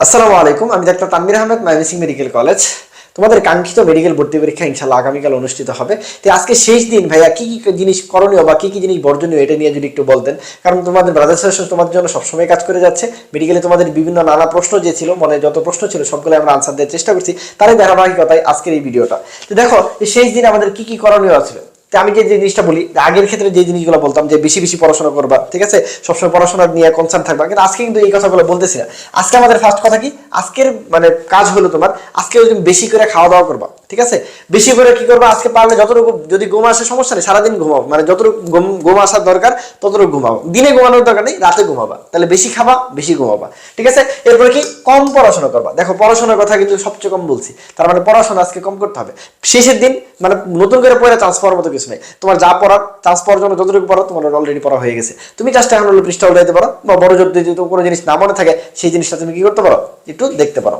আসসালামু আলাইকুম, আমি doctor Tanmir Ahmed Mymensingh medical college. তোমাদের কাঙ্ক্ষিত মেডিকেল ভর্তি পরীক্ষা ইনশাল্লাহ আগামীকাল অনুষ্ঠিত হবে। তো আজকে শেষ দিন, ভাইয়া, কি কি জিনিস করণীয় বা কি কি জিনিস বর্জনীয় এটা নিয়ে যদি একটু বলতেন। কারণ তোমাদের ব্রাদার্স তোমাদের জন্য সবসময় কাজ করে যাচ্ছে। মেডিকেলে তোমাদের বিভিন্ন নানা প্রশ্ন যে ছিল, মনে যত প্রশ্ন ছিল সবগুলো আমরা আনসার দেওয়ার চেষ্টা করছি। তারই ধারাবাহিকতায় আজকের এই ভিডিওটা। তো দেখো শেষ দিন আমাদের কি কি করণীয় ছিল? আমি যে জিনিসটা বলি, আগের ক্ষেত্রে যে জিনিসগুলো বলতাম যে বেশি বেশি পড়াশোনা করবা, ঠিক আছে? সবসময় পড়াশোনা নিয়ে কনসার্ন থাকবা। কিন্তু আজকে কিন্তু এই কথাগুলো বলতেছি না। আজকে আমাদের ফার্স্ট কথা কি? আজকের মানে কাজ হলো তোমার, আজকে ওই বেশি করে খাওয়া দাওয়া করবা, ঠিক আছে? বেশি করে কি করবা? আজকে পারলে যতটুকু, যদি ঘুম আসে সমস্যা নেই, সারাদিন ঘুমাও। মানে যতটুকু ঘুম আসার দরকার, ততটুকু ঘুমাবো দিনে ঘুমানোর দরকার নেই, রাতে ঘুমাবা। তাহলে বেশি খাবা, বেশি ঘুমাবা, ঠিক আছে? এরপরে কি? কম পড়াশোনা করবা। দেখো, পড়াশোনার কথা কিন্তু সবচেয়ে কম বলছি। তার মানে পড়াশোনা আজকে কম করতে হবে। শেষের দিন মানে নতুন করে পড়ে চান্স পাওয়ার মতো কিছু নেই। তোমার যা পড়ার চান্স পাওয়ার জন্য যতটুকু পড়ো তোমার অলরেডি পড়া হয়ে গেছে। তুমি জাস্ট এখন পৃষ্ঠা উল্টাইতে পারো, বা বড় যদি কোনো জিনিস না মনে থাকে, সেই জিনিসটা তুমি কি করতে পারো? একটু দেখতে পারো।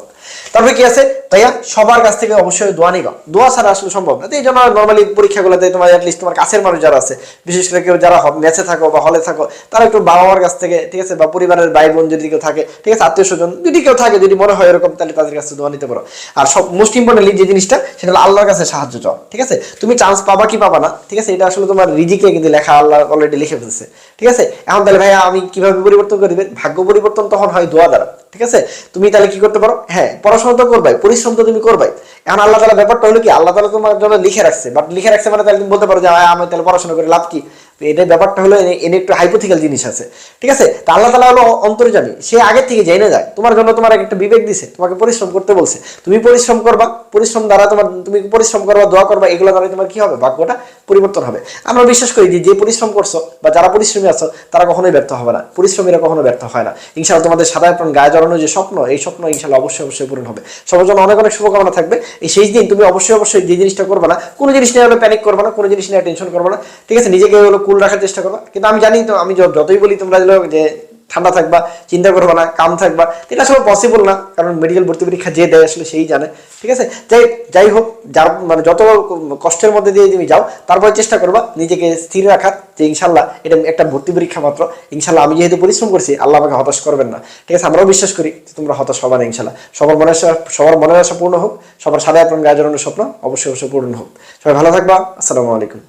তারপরে কি আছে? ভাইয়া সবার কাছ থেকে অবশ্যই দোয়া নিবা। দোয়া ছাড়া আসলে সম্ভব না। এই জন্য নর্মালি পরীক্ষাগুলোতে তোমার অ্যাটলিস্ট তোমার কাছের মানুষ যারা আছে, বিশেষ করে কেউ যারা ম্যাচে থাকো বা হলে থাকো, তারা একটু বাবা মার কাছ থেকে, ঠিক আছে, বা পরিবারের ভাই বোন যদি কেউ থাকে, ঠিক আছে, আত্মীয় স্বজন, যদি কেউ থাকে, যদি মনে হয় এরকম, তাহলে তাদের কাছে দোয়া নিতে পারো। আর সব মোস্ট ইম্পর্টেন্টলি যে জিনিসটা, সেটা হলো আল্লাহর কাছে সাহায্য চাও ঠিক আছে? তুমি চান্স পাবা কি পাবা না, ঠিক আছে? এটা আসলে তোমার রিজিকে কিন্তু লেখা আল্লাহ অলরেডি লিখে ফেলছে, ঠিক আছে? এখন তাহলে ভাইয়া, আমি কীভাবে পরিবর্তন করে দিবেন? ভাগ্য পরিবর্তন তখন হয় দোয়া দ্বারা। ঠিক আছে? তুমি তাহলে কি করতে পারো? হ্যাঁ পড়াশোনা তো করবাই, পরিশ্রম তো তুমি করবাই। এখন আল্লাহ তালা ব্যাপারটা হলো কি? আল্লাহ তালা তোমার জন্য লিখে রাখছে। বাট লিখে রাখছে মানে তাহলে তুমি বলতে পারো যে আমি তাহলে পড়াশোনা করে, লাভ কি? তো এটাই ব্যাপারটা হলো এনে- একটু হাইপোথিক্যাল জিনিস আছে। ঠিক আছে? তা আল্লাহ তালা হলো অন্তর্জামী সে আগের থেকে জেনে যায়। তোমার জন্য তোমার একটা বিবেক দিছে, তোমাকে পরিশ্রম করতে বলছে। তুমি পরিশ্রম করবা। পরিশ্রম দ্বারা তোমার, তুমি পরিশ্রম করবা, দোয়া করবা, এগুলো দ্বারা তোমার কি হবে? ভাগ্যটা পরিবর্তন হবে। আমরা বিশ্বাস করি যে যে পরিশ্রম করছ বা যারা পরিশ্রমী আছো, তারা কখনোই ব্যর্থ হবে না। পরিশ্রমীরা কখনো ব্যর্থ হয় না। ইনশাআল্লাহ তোমাদের সাদা প্রাণ গায়ে জড়ানো যে স্বপ্ন, এই স্বপ্ন ইনশাআল্লাহ অবশ্যই অবশ্যই পূরণ হবে। সবার জন্য অনেক অনেক শুভকামনা থাকবে। এই শেষ দিন তুমি অবশ্যই অবশ্যই যে জিনিসটা করবে না, কোনো জিনিস নিয়ে হলো প্যানিক করবে না, কোনো জিনিস নিয়ে টেনশন করবে না। ঠিক আছে? নিজেকে হলো কুল রাখার চেষ্টা করবা। কিন্তু আমি জানি তো, আমি যতই বলি তোমরা যে ঠান্ডা থাকবা, চিন্তা করবা না কাম থাকবা, এটা আসলে পসিবল না, কারণ মেডিকেল ভর্তি পরীক্ষা যে দেয় আসলে সেই জানে। ঠিক আছে? যাই যাই হোক, যার মানে যত কষ্টের মধ্যে দিয়ে তুমি যাও, তারপরে চেষ্টা করবা নিজেকে স্থির রাখার, যে ইনশাল্লাহ এটা একটা ভর্তি পরীক্ষা মাত্র। ইনশাল্লাহ আমি যেহেতু পরিশ্রম করছি, আল্লাহ আমাকে হতাশ করবেন না। ঠিক আছে? আমরাও বিশ্বাস করি যে তোমরা হতাশ হবা না, ইনশাল্লাহ। সবার মনে সবার মনের আশা পূর্ণ হোক, সবার সাদা আপনার গায়ে জড়ানোর স্বপ্ন অবশ্যই অবশ্যই পূর্ণ হোক। সবাই ভালো থাকবা, আসসালামু আলাইকুম।